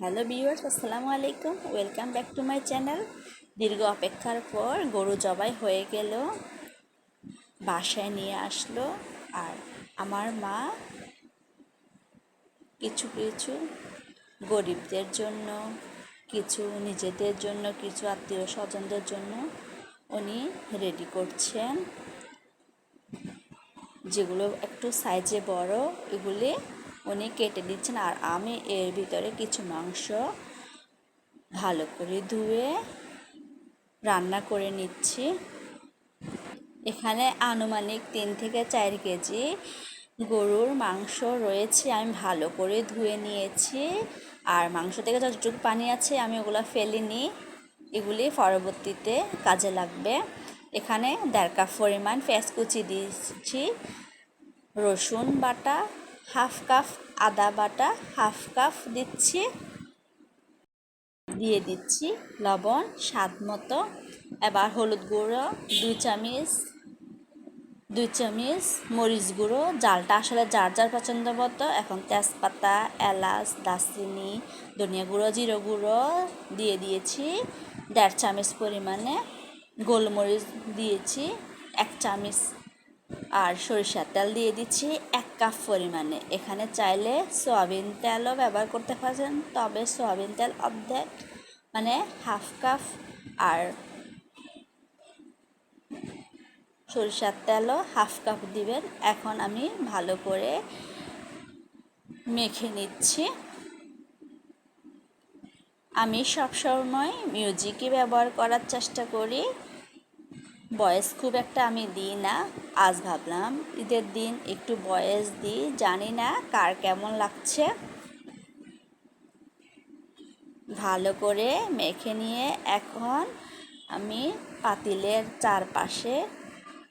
Hello viewers, আসসালামু আলাইকুম। Welcome back to my channel. দীর্ঘ অপেক্ষার পর গরু জবাই হয়ে গেল, বাসায় নিয়ে আসলো। আর আমার মা কিছু কিছু গরিবদের জন্য, কিছু নিজেদের জন্য, কিছু আত্মীয় স্বজনদের জন্য উনি রেডি করছেন। যেগুলো একটু সাইজে বড়, এগুলি উনি কেটে দিচ্ছেন আর আমি এর ভিতরে কিছু মাংস ভালো করে ধুয়ে রান্না করে নিচ্ছি। এখানে আনুমানিক তিন থেকে চার কেজি গরুর মাংস রয়েছে, আমি ভালো করে ধুয়ে নিয়েছি। আর মাংস থেকে যতটুকু পানি আছে আমি ওগুলো ফেলিনি, এগুলি পরবর্তীতে কাজে লাগবে। এখানে দেড় কাপ পরিমাণ পেঁয়াজ কুচি দিয়েছি, রসুন বাটা হাফ কাপ আদা বাটা, হাফ কাপ দিচ্ছি। দিয়ে দিচ্ছি লবণ স্বাদ মতো। এবার হলুদ গুঁড়ো, দুই চামচ দুই চামচ মরিচ গুঁড়ো। জালটা আসলে যার যার পছন্দ মতো। এখন তেজপাতা, এলাচ, দারচিনি, ধনিয়া গুঁড়ো, জিরো গুঁড়ো দিয়ে দিয়েছি। দেড় চামচ পরিমাণে গোলমরিচ দিয়েছি। এক চামচ আর সরিষার তেল দিয়ে দিচ্ছি। এক কাপ পরিমাণে। এখানে চাইলে সয়াবিন তেলও ব্যবহার করতে পারেন তবে সয়াবিন তেল অর্ধেক মানে হাফ কাপ, আর সরিষার তেলও হাফ কাপ দিবেন। এখন আমি ভালো করে মেখে নিচ্ছি। আমি সবসময় মিউজিকই ব্যবহার করার চেষ্টা করি। বয়েস খুব একটা আমি দিই না, আজ ভাবলাম ঈদের দিন একটু বয়েস দিই, জানি না কার কেমন লাগছে। ভালো করে মেখে নিয়ে এখন আমি পাতিলের চারপাশে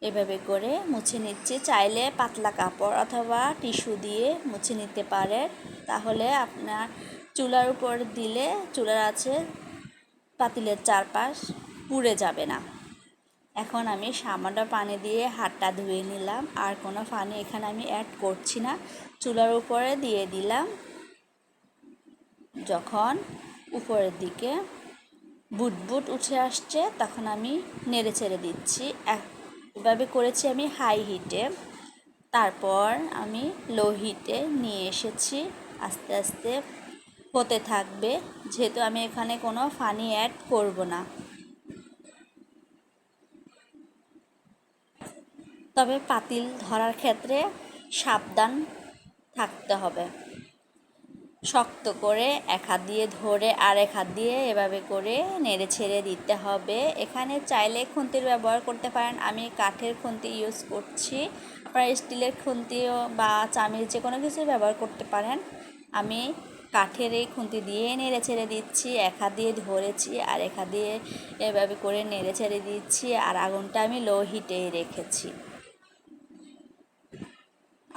এভাবে করে মুছে নিচ্ছি। চাইলে পাতলা কাপড় অথবা টিস্যু দিয়ে মুছে নিতে পারে। তাহলে আপনার চুলার উপর দিলে চুলার আছে, পাতিলের চারপাশ পুড়ে যাবে না। এখন আমি সামান্য পানি দিয়ে হাতটা ধুয়ে নিলাম। আর কোনো পানি এখানে আমি অ্যাড করছি না। চুলার উপরে দিয়ে দিলাম। যখন উপরের দিকে বুট বুট উঠে আসছে, তখন আমি নেড়ে ছেড়ে দিচ্ছি। এভাবে করেছি আমি হাই হিটে তারপর আমি লো হিটে নিয়ে এসেছি। আস্তে আস্তে হতে থাকবে। যেহেতু আমি এখানে কোনো ফানি অ্যাড করব না। তবে পাতিল ধরার ক্ষেত্রে সাবধান থাকতে হবে। শক্ত করে এক হাত দিয়ে ধরে আর এক হাত দিয়ে এভাবে করে নেড়ে ছেড়ে দিতে হবে। এখানে চাইলে খুন্তির ব্যবহার করতে পারেন। আমি কাঠের খুন্তি ইউজ করছি। আপনারা স্টিলের খুন্তিও বা চামিচ যে কোনো কিছু ব্যবহার করতে পারেন। আমি কাঠের এই খুন্তি দিয়ে নেড়ে ছেড়ে দিচ্ছি, এক হাত দিয়ে ধরেছি আর এক হাত দিয়ে এভাবে করে নেড়ে ছেড়ে দিচ্ছি, আর আগুনটা আমি লো হিটেই রেখেছি।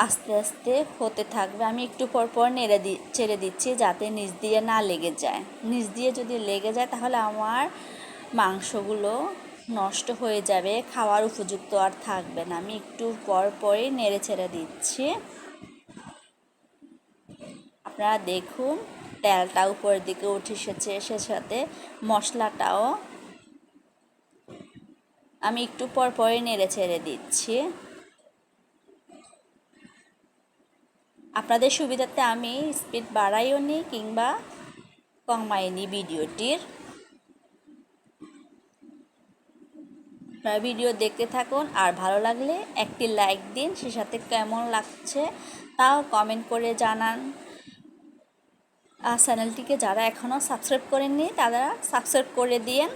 আস্তে আস্তে হতে থাকবে। আমি একটু পর পর নেড়ে দি, ছেড়ে দিচ্ছি যাতে নিচ দিয়ে না লেগে যায়। নিচ দিয়ে যদি লেগে যায় তাহলে আমার মাংসগুলো নষ্ট হয়ে যাবে, খাওয়ার উপযুক্ত আর থাকবে না। আমি একটু পর পরই নেড়ে ছেড়ে দিচ্ছি। আপনারা দেখুন, তেলটা উপরের দিকে উঠে এসেছে, সে সাথে মশলাটাও। আমি একটু পর পরই নেড়ে ছেড়ে দিচ্ছি। আপনাদের সুবিধাতে আমি স্পিড বাড়াইও নি কিংবা কমাইনি ভিডিওটির। ভিডিও দেখতে থাকুন, আর ভালো লাগলে একটি লাইক দিন, সে সাথে কেমন লাগছে তাও কমেন্ট করে জানান। আর চ্যানেলটিকে যারা এখনও সাবস্ক্রাইব করেননি, তারা সাবস্ক্রাইব করে দিয়েন।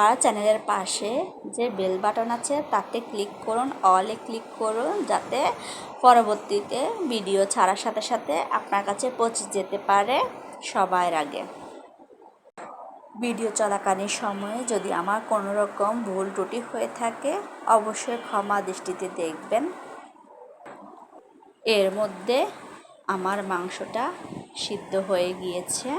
আর চ্যানেলের পাশে যে বেল বাটন আছে, তাতে ক্লিক করুন, অলে ক্লিক করুন, যাতে পরবর্তীতে ভিডিও ছাড়ার সাথে সাথে আপনার কাছে পৌঁছে যেতে পারে সবার আগে। ভিডিও চলাকালীন সময়ে যদি আমার কোনো রকম ভুল ত্রুটি হয়ে থাকে, অবশ্যই ক্ষমা দৃষ্টিতে দেখবেন। এর মধ্যে আমার মাংসটা সিদ্ধ হয়ে গিয়েছে।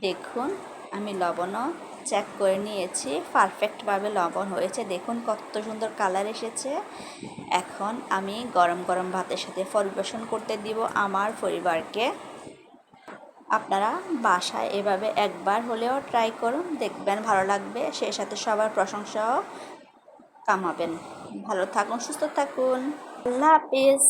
দেখুন, আমি লবণও চেক করে নিয়েছি। পারফেক্টভাবে লবণ হয়েছে। দেখুন কত সুন্দর কালার এসেছে। এখন আমি গরম গরম ভাতের সাথে পরিবেশন করতে দিব আমার পরিবারকে। আপনারা বাসায় এভাবে একবার হলেও ট্রাই করুন, দেখবেন ভালো লাগবে। সেই সাথে সবার প্রশংসাও কামাবেন। ভালো থাকুন, সুস্থ থাকুন। আল্লাহ হাফিজ।